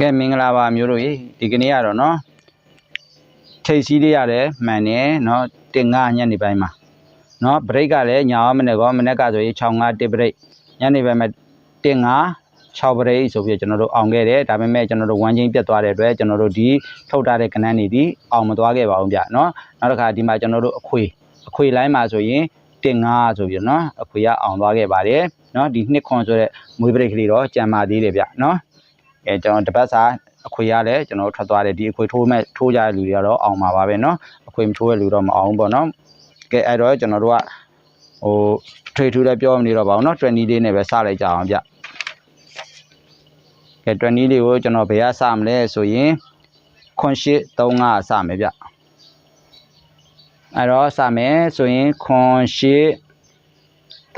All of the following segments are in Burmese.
ကဲမင်္ဂလာပါမျိုးတို့ရေဒီကနေ့ကတော့နော်ထိတ်စီးလေးရတယ်မှန်တယ်နော်တင်ငါညနေပိုင်းမှာနော်ဘရိတ်ကလည်းညာမနေ့ကောမနေ့ကဆိုရင်6 5 1ဘရိတ်ညနေပိုင်းမှာတင်ငါ6ဘရိတ်ဆိုပြီးကျွန်တော်တို့အောင်ခဲ့တယ်ဒါပေမဲ့ကျွန်တော်တို့ဝမ်းချင်းပြတ်သွားတဲ့အတွက်ကျွန်တော်တို့ဒီထုတ်ထားတဲ့ကဏ္ဍနေဒီအောင်မသွားခဲ့ပါဘူးဗျနော်နောက်တစ်ခါဒီမှာကျွန်တော်တို့အခွေအခွေလိုင်းမှာဆိုရင်တင်ငါဆိုပြီးနော်အခွေကအောင်သွားခဲ့ပါတယ်နော်ဒီနှစ်ခွန်ဆိုတဲ့မွေးဘရိတ်ကလေးတော့ကြံပါသေးတယ်ဗျနော် အဲကျွန်တော်တပတ်စာအခွေရလဲကျွန်တော်ထွက်သွားတယ်ဒီအခွေထိုးမဲ့ထိုးကြတဲ့လူတွေကတော့အောင်ပါပါပဲเนาะအခွေမထိုးတဲ့လူတော့မအောင်ဘူးပေါ့เนาะကဲအဲ့တော့ကျွန်တော်တို့ကဟိုထွေထူးလည်းပြောမနေတော့ပါဘူးเนาะ20လေးနဲ့ပဲစလိုက်ကြအောင်ဗျကဲ20လေးကိုကျွန်တော်ဘယ်ကစမလဲဆိုရင်ခွန်ရှိ35စမယ်ဗျအဲ့တော့စမယ်ဆိုရင်ခွန်ရှိ35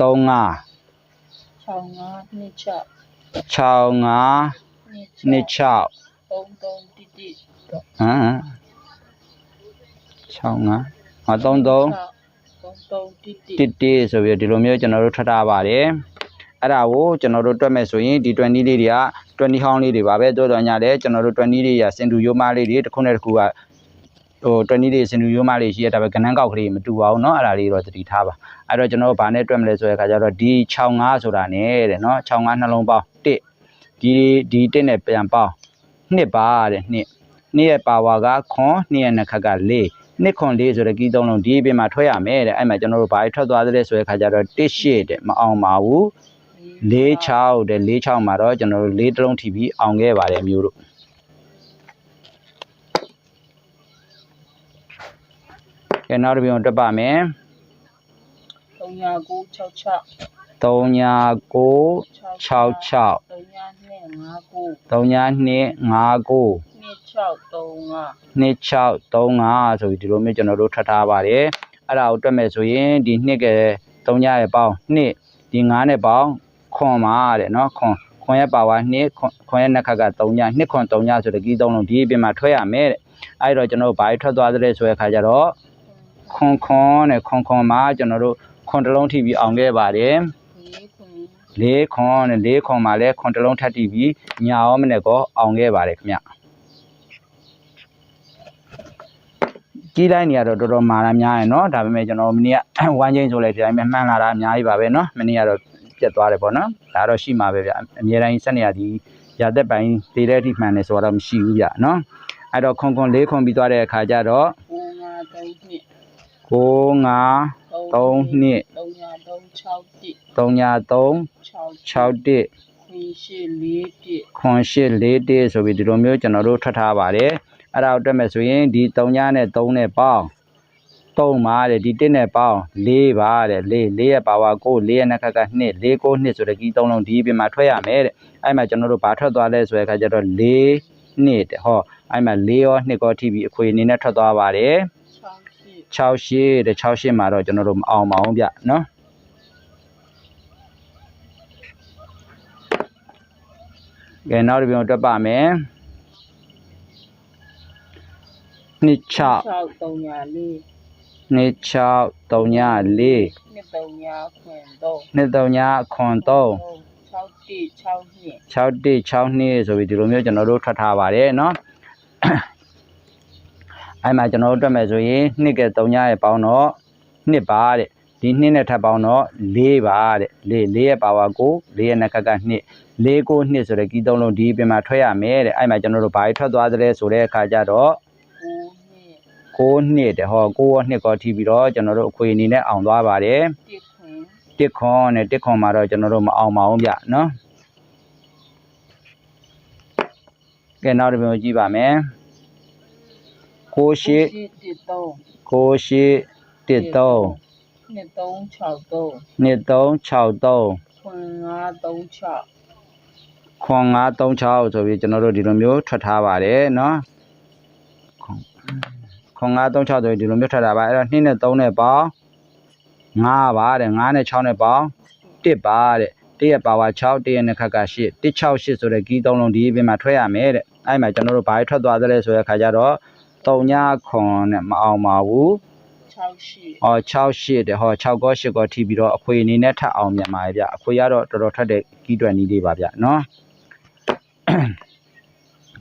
6 5 2 6 65 2 နှစ်6 3 3တိတိ ဟမ်65ဟော33 3 3တိတိ တစ်တစ်ဆိုပြီးတော့ဒီလိုမျိုးကျွန်တော်တို့ထပ်ထားပါတယ်အဲ့ဒါကိုကျွန်တော်တို့တွက်မယ်ဆိုရင်ဒီ20လေးတွေက20ဟောင်းလေးတွေပါပဲတိုးတော်ညလည်းကျွန်တော်တို့20လေးတွေကစင်တူရိုးမလေးတွေတစ်ခုနဲ့တစ်ခုကဟို20လေးစင်တူရိုးမလေးရှိရတာပဲကနန်းကောက်ကလေးမတူပါဘူးเนาะအဲ့ဒါလေးတော့သတိထားပါအဲ့တော့ကျွန်တော်တို့ဗာနဲ့တွက်မလဲဆိုတဲ့အခါကျတော့ဒီ65ဆိုတာနဲ့တဲ့เนาะ65နှလုံးပေါင်း 1ဒီဒီ1နဲ့ပြန်ပေါင်း2ပါတဲ့2နှစ်ရဲ့ပါဝါကခွန်နှစ်ရဲ့နှစ်ခက်က4နှစ်ခွန်လေးဆိုတဲ့ကီးသုံးလုံးဒီအပြင်မှာထွက်ရမယ်တဲ့အဲ့မှာကျွန်တော်တို့ဘာထွက်သွားသလဲဆိုတဲ့ခါကျတော့1 8တဲ့မအောင်ပါဘူး4 6တဲ့4 6မှာတော့ကျွန်တော်တို့4တလုံးထိပြီးအောင်ခဲ့ပါတယ်မျိုးတို့ကဲနောက်တစ်ပြုံတက်ပါမယ်3 3996 3959 2635ဆိုပြီးဒီလိုမျိုးကျွန်တော်တို့ထပ်ထားပါတယ်အဲ့ဒါကိုတွက်မယ်ဆိုရင်ဒီနှစ်က3ညရဲ့ပေါင်းနှစ်ဒီ9နဲ့ပေါင်းခွန်ပါတဲ့နော်ခွန်ခွန်ရဲ့ပါဝါနှစ်ခွန်ရဲ့နှစ်ခါက3ညနှစ်ခွန်3ညဆိုတော့ဒီ3လုံးဒီအပြင်မှာထွက်ရမယ်တဲ့အဲ့တော့ကျွန်တော်တို့ဘာထွက်သွားသလဲဆိုတဲ့အခါကျတော့ခွန်ခွန်နဲ့ခွန်ခွန်မှာကျွန်တော်တို့ခွန်တစ်လုံးထိပြီးအောင်ခဲ့ပါတယ် လေးခွန်နဲ့လေးခွန်မှာလည်းခွန်တစ်လုံးထပ်တီးပြီးညာရောမနဲ့ကောအောင်ခဲ့ပါတယ်ခင်ဗျကြီးလိုက်နေရတော့တော်တော်မာတာများရယ်เนาะဒါပေမဲ့ကျွန်တော်မနေ့ကဝမ်းချင်းဆိုလဲဒီတိုင်းပဲမှန်းလာတာအများကြီးပါပဲเนาะမနေ့ကတော့ပြတ်သွားတယ်ပေါ့နော်ဒါတော့ရှိမှာပဲဗျအများတိုင်းဆက်နေရသည်ရာသက်ပိုင်းဒေတဲ့အထိမှန်တယ်ဆိုတော့မရှိဘူးဗျเนาะအဲ့တော့ခွန်ခွန်လေးခွန်ပြီးသွားတဲ့အခါကျတော့9 5 3 2 9 3 2 3 3 6 1 393 61 0841တေဆိုပြီးဒီလိုမျိုးကျွန်တော်တို့ထွက်ထားပါတယ်အဲ့ဒါကိုတွက်မယ်ဆိုရင်ဒီ3ညနဲ့3နဲ့ပေါင်း3ပါတဲ့ဒီ1နဲ့ပေါင်း4ပါတဲ့4 4ရဲ့ပါဝါကို4ရဲ့နှက်ကက2 4ကို2ဆိုတဲ့ကြီး3လုံးဒီပြင်မှာထွက်ရမယ်တဲ့အဲ့မှာကျွန်တော်တို့ဘာထွက်သွားလဲဆိုတဲ့အခါကျတော့4နှစ်တဲ့ဟောအဲ့မှာ4ရော2ကောထိပြီးအခွေအနေနဲ့ထွက်သွားပါတယ်68တဲ့68မှာတော့ကျွန်တော်တို့မအောင်ပါဘူးဗျနော် ကဲနောက်တစ်ပြုံတွက်ပါမယ်နှစ်6 6 3 4 နှစ်6 3ည4 2 3 5ခွင့်3 နှစ်3ညခွန်3 6တိ6နှစ် 6တိ6နှစ်ဆိုပြီးဒီလိုမျိုးကျွန်တော်တို့ထွက်ထားပါတယ်เนาะအဲ့မှာကျွန်တော်တို့တွက်မယ်ဆိုရင်နှစ်က3ညရဲ့ပေါင်းတော့နှစ်ပါတဲ့ဒီနှစ်နဲ့ထပ်ပေါင်းတော့4ပါတဲ့4 4ရဲ့ပါဝါကို4ရဲ့နှစ်ခက်က2 4ကို2ဆိုတဲ့ကီးသုံးလုံးဒီအပြင်မှာထွက်ရမယ်တဲ့အဲ့မှာကျွန်တော်တို့ဘာတွေထွက်သွားသလဲဆိုတဲ့အခါကျတော့9နှစ်6နှစ်တဲ့ဟော9ရော2ကောထိပြီးတော့ကျွန်တော်တို့အခွေအနေနဲ့အောင်သွားပါတယ်1ခွင့်တစ်ခွန်နဲ့တစ်ခွန်မှာတော့ကျွန်တော်တို့မအောင်ပါဘူးဗျနော်ကဲနောက်တစ်ပြုံကြည့်ပါမယ်ကိုရှိတိ3ကိုရှိတစ်သုံး2 3 6 3နှစ်သုံး6သုံးခွ င့်5 3 6ခွန်9 36ဆိုပြီးကျွန်တော်တို့ဒီလိုမျိုးထွက်ထားပါတယ်နော်ခွန်ခွန်9 36ဆိုပြီးဒီလိုမျိုးထွက်ထားပါအဲ့တော့2နဲ့3နဲ့ပေါင်း5ပါတဲ့5နဲ့6နဲ့ပေါင်း1ပါတဲ့တရက်ပါဝါ6တရက်နဲ့ခက်က8 168ဆိုတဲ့ကီးသုံးလုံးဒီအပြင်မှာထွက်ရမယ်တဲ့အဲ့မှာကျွန်တော်တို့ဘာထွက်သွားသလဲဆိုတဲ့အခါကျတော့3ညခွန်နဲ့မအောင်ပါဘူး6ရှိဟော6 8တဲ့ဟော6ကော8ကောထိပြီးတော့အခွေအနေနဲ့ထပ်အောင်မြန်ပါရဲ့ဗျအခွေကတော့တော်တော်ထွက်တဲ့ကီးတွက်နီးလေးပါဗျနော်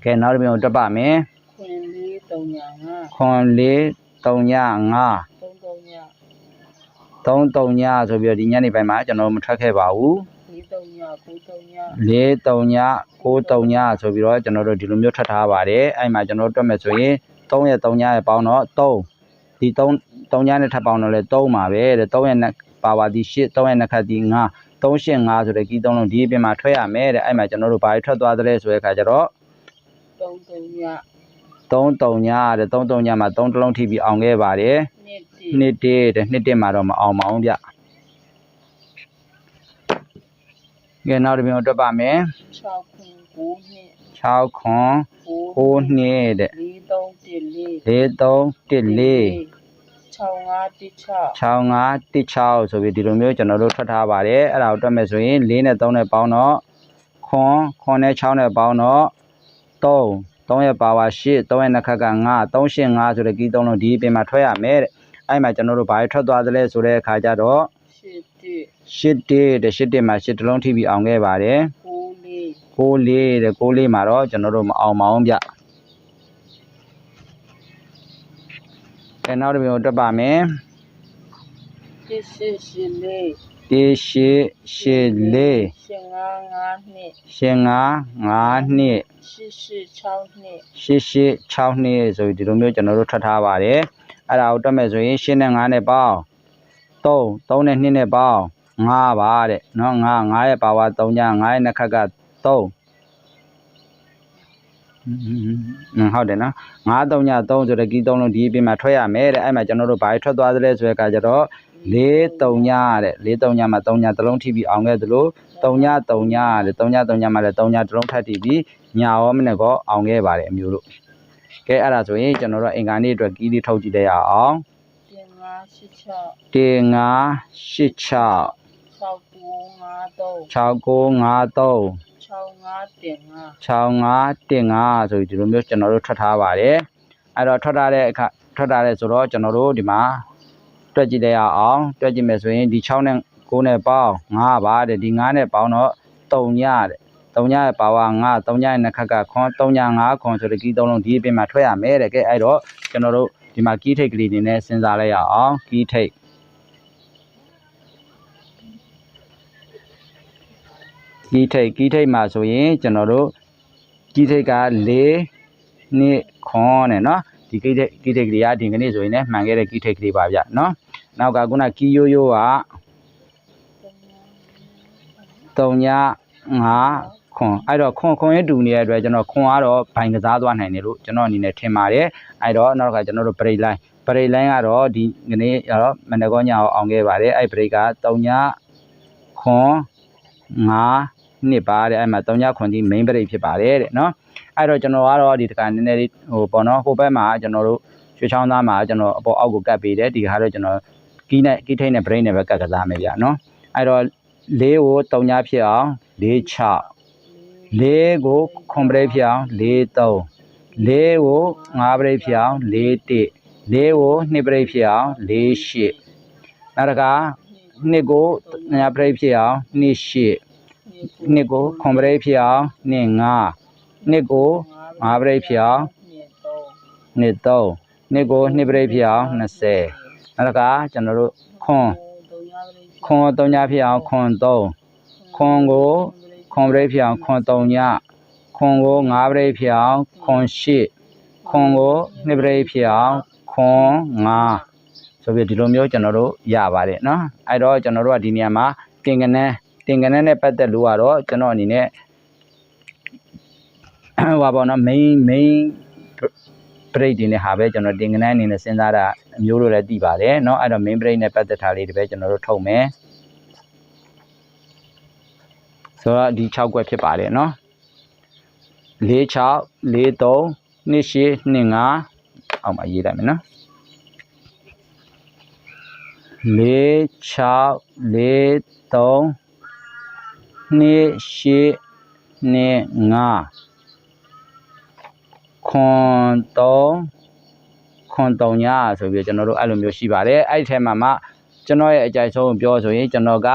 ကဲနောက်တစ်ပြင်ကိုတွက်ပါမယ်ခွင်လေးတုံညာငါခွန်လေး3ည5သုံးတုံညာ3 3ညဆိုပြီးတော့ဒီညနေပိုင်းမှာကျွန်တော်တို့မထွက်ခဲ့ပါဘူးလေးတုံညာကိုတုံညာ4 3ည9 3ညဆိုပြီးတော့ကျွန်တော်တို့ဒီလိုမျိုးထွက်ထားပါတယ်အဲ့မှာကျွန်တော်တို့တွက်မယ်ဆိုရင်3ရက်3ညရဲ့ပေါင်းတော့3ဒီ3 3ညနဲ့ထပ်ပေါင်းတော့လဲ3ပါပဲတဲ့3ရက်နဲ့ပါပါဒီ8 3ရက်နဲ့ခတ်ဒီ9 3 8 5ဆိုတဲ့ကီးသုံးလုံးဒီအပြင်မှာထွက်ရမယ်တဲ့အဲ့မှာကျွန်တော်တို့ဘာတွေထွက်သွားသလဲဆိုတဲ့အခါကျတော့သုံးတုံညာ3 3ညတဲ့3 3ညမှာ3တစ်လုံးထိပြီးအောင်ခဲ့ပါတယ်နှစ်တီနှစ်တစ်တဲ့နှစ်တစ်မှာတော့မအောင်ပါဘူးဗျကဲနောက်တစ်ပြင်ကိုတွက်ပါမယ်6ခွင်9နှစ်6ခွန်9 9နှစ်တဲ့လေးသုံး တစ်လေး၄3 1 4 6 5တစ်6 65 16ဆိုပြီးဒီလိုမျိုးကျွန်တော်တို့ထွက်ထားပါတယ်အဲ့ဒါကိုတွက်မယ်ဆိုရင်4နဲ့3နဲ့ပေါင်းတော့ခွန်ခွန်နဲ့6နဲ့ပေါင်းတော့3 3ရဲ့ပါဝါ8 3ရဲ့နှစ်ခက်က9 3 8 5ဆိုတဲ့ကီးသုံးလုံးဒီအပြင်မှာထွက်ရမယ်တဲ့အဲ့မှာကျွန်တော်တို့ဘာတွေထွက်သွားသလဲဆိုတဲ့အခါကျတော့7တစ်ရှစ်တစ်တဲ့ရှစ်တစ်မှာရှစ်တလုံးထိပြီးအောင်ခဲ့ပါတယ်9လေးကိုးလေးတဲ့ကိုးလေးမှာတော့ကျွန်တော်တို့မအောင်မအောင်ဗျ အဲနောက်တစ်မျိုးကိုတွက်ပါမယ် တစ်ရှစ်ရှစ်လေး တေရှစ်ရှစ်လေး ရှင်ငါးငါးနှစ် ရှင်ငါငါးနှစ် ရှစ်ရှစ်6နှစ် ရှစ်ရှစ်6နှစ်ဆိုပြီးဒီလိုမျိုးကျွန်တော်တို့ထွက်ထားပါတယ်အဲ့ဒါကိုတွက်မယ်ဆိုရင်ရှင်းနဲ့9နဲ့ပေါင်း3 3နဲ့2နဲ့ပေါင်း5ပါတဲ့เนาะ5 5ရဲ့ပါဝါ3ည5ရဲ့နှစ်ခက်က3อืม ဟုတ်တယ်နော်9 3ည3ဆိုတဲ့ကီး3လုံးဒီအပြင်မှာထွက်ရမယ်တဲ့အဲ့မှာကျွန်တော်တို့ဘာတွေထွက်သွားသလဲဆိုတဲ့အခါကျတော့4 3ညတဲ့4 3ညမှာ3ညတစ်လုံးထိပြီးအောင်ခဲ့သလို3ည3ညတဲ့3ည3ညမှာလည်း3ညတစ်လုံးထပ်ထိပြီးညရောမနေ့ကောအောင်ခဲ့ပါတယ်အမျိုးတို့ကဲအဲ့ဒါဆိုရင်ကျွန်တော်တို့အင်္ဂါနေ့အတွက်ကီးလေးထုတ်ကြည့်လိုက်ရအောင်တင်ငါးရှစ်6 1 5 8 6 6 9 5 3 6953 6 5တင်ငါ65တင်5ဆိုပြီးဒီလိုမျိုးကျွန်တော်တို့ထွက်ထားပါတယ်အဲ့တော့ထွက်ထားတဲ့အခါထွက်ထားတဲ့ဆိုတော့ကျွန်တော်တို့ဒီမှာတွက်ကြည့်လိုက်ရအောင်တွက်ကြည့်မယ်ဆိုရင်ဒီ6နဲ့9နဲ့ပေါင်း5ပါတဲ့ဒီ9နဲ့ပေါင်းတော့3ညတဲ့3ညရဲ့ပါဝါ9 3ညရဲ့နှစ်ခက်ကခွန်3ည5ခွန်ဆိုတဲ့ကီးသုံးလုံးဒီအပြင်မှာထွက်ရမယ်တဲ့ကဲအဲ့တော့ကျွန်တော်တို့ဒီမှာကီးထိတ်ကလေးနေနဲ့စဉ်းစားလိုက်ရအောင်ကီးထိတ် ကီးထိပ်ကီးထိပ်မှာဆိုရင်ကျွန်တော်တို့ကီးထိပ်က၄နှစ်ခွန်နဲ့နော်ဒီကီးထိပ်ကီးထိပ်ကလေးကဒီကနေ့ဆိုရင်လည်းမှန်ခဲ့တဲ့ကီးထိပ်ကလေးပါဗျနော်နောက်ကခုနကီးရိုးရိုးက၃ည၅ခွန်အဲ့တော့ခွန်ခွန်ရဲ့တူနေတဲ့အတွက်ကျွန်တော်ခွန်ကတော့ဘိုင်ကစားသွားနိုင်တယ်လို့ကျွန်တော်အနေနဲ့ထင်ပါတယ်အဲ့တော့နောက်တစ်ခါကျွန်တော်တို့ဘရိတ်လိုင်းဘရိတ်လိုင်းကတော့ဒီကနေ့ကတော့မနက်ကောညအောင်အောင်ခဲ့ပါတယ်အဲ့ဘရိတ်က3ညခွန်9 နှစ်ပါတဲ့အဲ့မှာ3ညခွန်ဒီ main break ဖြစ်ပါတယ်တဲ့နော်အဲ့တော့ကျွန်တော်ကတော့ဒီတခါနည်းနည်းလေးဟိုပေါ့နော်ဟိုဘက်မှာကျွန်တော်တို့ရွှေချောင်းသားမှာကျွန်တော်အပေါ်အောက်ကိုကတ်ပေးတယ်ဒီခါတော့ကျွန်တော်ကီးနဲ့ကီးထိတ်နဲ့ break နဲ့ပဲကတ်ကစားမယ်ဗျနော်အဲ့တော့လေးကို3ညဖြစ်အောင်4 6လေးကိုခွန် break ဖြစ်အောင်4 3လေးကို5 break ဖြစ်အောင်4 1လေးကို2 break ဖြစ်အောင်4 8နောက်တစ်ခါနှစ်ကိုညာ break ဖြစ်အောင်2 8 နှစ်ကိုခွန် break ဖြစ်အောင်2 5နှစ်ကို5 break ဖြစ်အောင် နှစ်3နှစ်ကို2 break ဖြစ်အောင်20နောက်တစ်ခါကျွန်တော်တို့ခွန်ခွန်3ညဖြစ်အောင်ခွန်3ခွန်ကိုခွန် break ဖြစ်အောင်ခွန်3ညခွန်ကို5 break ဖြစ်အောင်ခွန်8ခွန်ကို2 break ဖြစ်အောင်ခွန်5ဆိုပြီးဒီလိုမျိုးကျွန်တော်တို့ရပါတယ်เนาะအဲ့တော့ကျွန်တော်တို့ကဒီနေရာမှာတင်ကနန်း တင်ကနန်းနဲ့ပတ်သက်လို့ကတော့ကျွန်တော်အနေနဲ့ဟိုပါပေါ့နော် main main break တွေနဲ့ဟာပဲကျွန်တော်တင်ကနန်းအနေနဲ့စဉ်းစားတာအမျိုးလိုလည်းသိပါတယ်เนาะအဲ့တော့ main break နဲ့ပတ်သက်တာလေးတွေပဲကျွန်တော်တို့ထုတ်မယ်ဆိုတော့ဒီ6ကွက်ဖြစ်ပါတယ်เนาะ4 6 4 3 2 8 2 5အောက်မှာရေးလိုက်မယ်เนาะ4 6 4 3 2 8 2 5ခွန်3ခွန်3ညဆိုပြီးတော့ကျွန်တော်တို့အဲ့လိုမျိုးရှိပါတယ်အဲ့ဒီထဲမှာမှကျွန်တော်ရဲ့အကြိုက်ဆုံးပြောဆိုရင်ကျွန်တော်က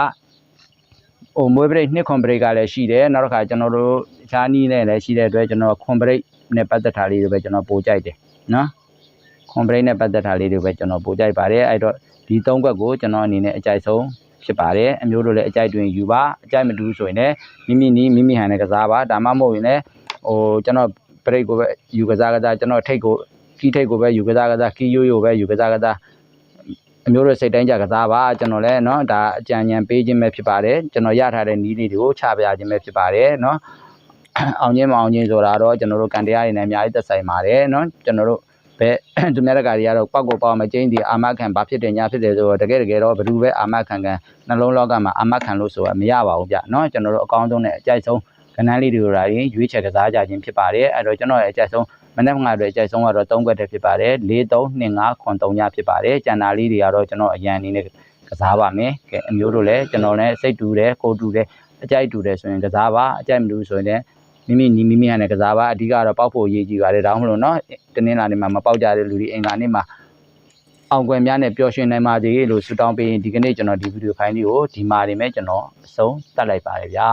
ဟိုမွေးပရိတ်နှစ်ခွန်ပရိတ်ကလည်းရှိတယ်နောက်တစ်ခါကျွန်တော်တို့အခြားနည်းနဲ့လည်းရှိတဲ့အတွက်ကျွန်တော်ခွန်ပရိတ်နဲ့ပတ်သက်တာလေးတွေပဲကျွန်တော်ပို့ကြိုက်တယ်နော်ခွန်ပရိတ်နဲ့ပတ်သက်တာလေးတွေပဲကျွန်တော်ပို့ကြိုက်ပါတယ်အဲ့တော့ဒီသုံးခွက်ကိုကျွန်တော်အနေနဲ့အကြိုက်ဆုံး ဖြစ်ပါတယ်အမျိုးတို့လည်းအကြိုက်တွင်ယူပါအကြိုက်မတူဘူးဆိုရင်လည်းမိမိနီးမိမိဟန်နဲ့ကစားပါဒါမှမဟုတ်ရင်လည်းဟိုကျွန်တော်ပရိတ်ကိုပဲယူကစားကစားကျွန်တော်ထိတ်ကိုကီးထိတ်ကိုပဲယူကစားကစားကီးရိုးရိုးပဲယူကစားကစား အမျိုးတို့စိတ်တိုင်းကြကစားပါကျွန်တော်လည်းเนาะဒါအကြံဉာဏ်ပေးခြင်းပဲဖြစ်ပါတယ်ကျွန်တော်ရထားတဲ့နည်းလေးတွေကိုချပြခြင်းပဲဖြစ်ပါတယ်เนาะ အောင်ခြင်းမအောင်ခြင်းဆိုတာတော့ကျွန်တော်တို့ကံတရားတွေနဲ့အများကြီးသက်ဆိုင်ပါတယ်เนาะကျွန်တော်တို့ ဘယ် သူများတကာတွေကတော့ပောက်ကိုပေါ့မကျင်းဒီအာမခံဘာဖြစ်တယ်ညာဖြစ်တယ်ဆိုတော့တကယ်တကယ်တော့ဘယ်သူပဲအာမခံခံနှလုံးလောကမှာအာမခံလို့ဆိုတာမရပါဘူးဗျเนาะကျွန်တော်တို့အကောင်းဆုံးနဲ့အကြိုက်ဆုံးကဏ္ဍလေးတွေကိုရာရင်ရွေးချယ်ကစားကြခြင်းဖြစ်ပါတယ်အဲ့တော့ကျွန်တော်ရဲ့အကြိုက်ဆုံးမနေ့ကငါတွေအကြိုက်ဆုံးကတော့3ခွက်တည်းဖြစ်ပါတယ်4 3 2 5ခွန်3ညဖြစ်ပါတယ်ကျန်တာလေးတွေကတော့ကျွန်တော်အရန်အနေနဲ့ကစားပါမယ်ကဲအမျိုးတို့လည်းကျွန်တော်လည်းစိတ်တူတယ်ကိုယ်တူတယ်အကြိုက်တူတယ်ဆိုရင်ကစားပါအကြိုက်မတူဘူးဆိုရင်လည်း မိမိနီးမိမိဟန်နဲ့ကစားပါအဓိကတော့ပောက်ဖို့အရေးကြီးပါတယ်ဒါမှမဟုတ်နော်တနင်္လာနေ့မှာမပောက်ကြတဲ့လူတွေအင်္ဂါနေ့မှာအောင်ကွယ်များနဲ့ပျော်ရွှင်နိုင်ပါစေလို့ဆုတောင်းပေးရင်ဒီကနေ့ကျွန်တော်ဒီဗီဒီယိုဖိုင်လေးကိုဒီမှာနေမဲ့ကျွန်တော်အဆုံးတတ်လိုက်ပါတယ်ဗျာ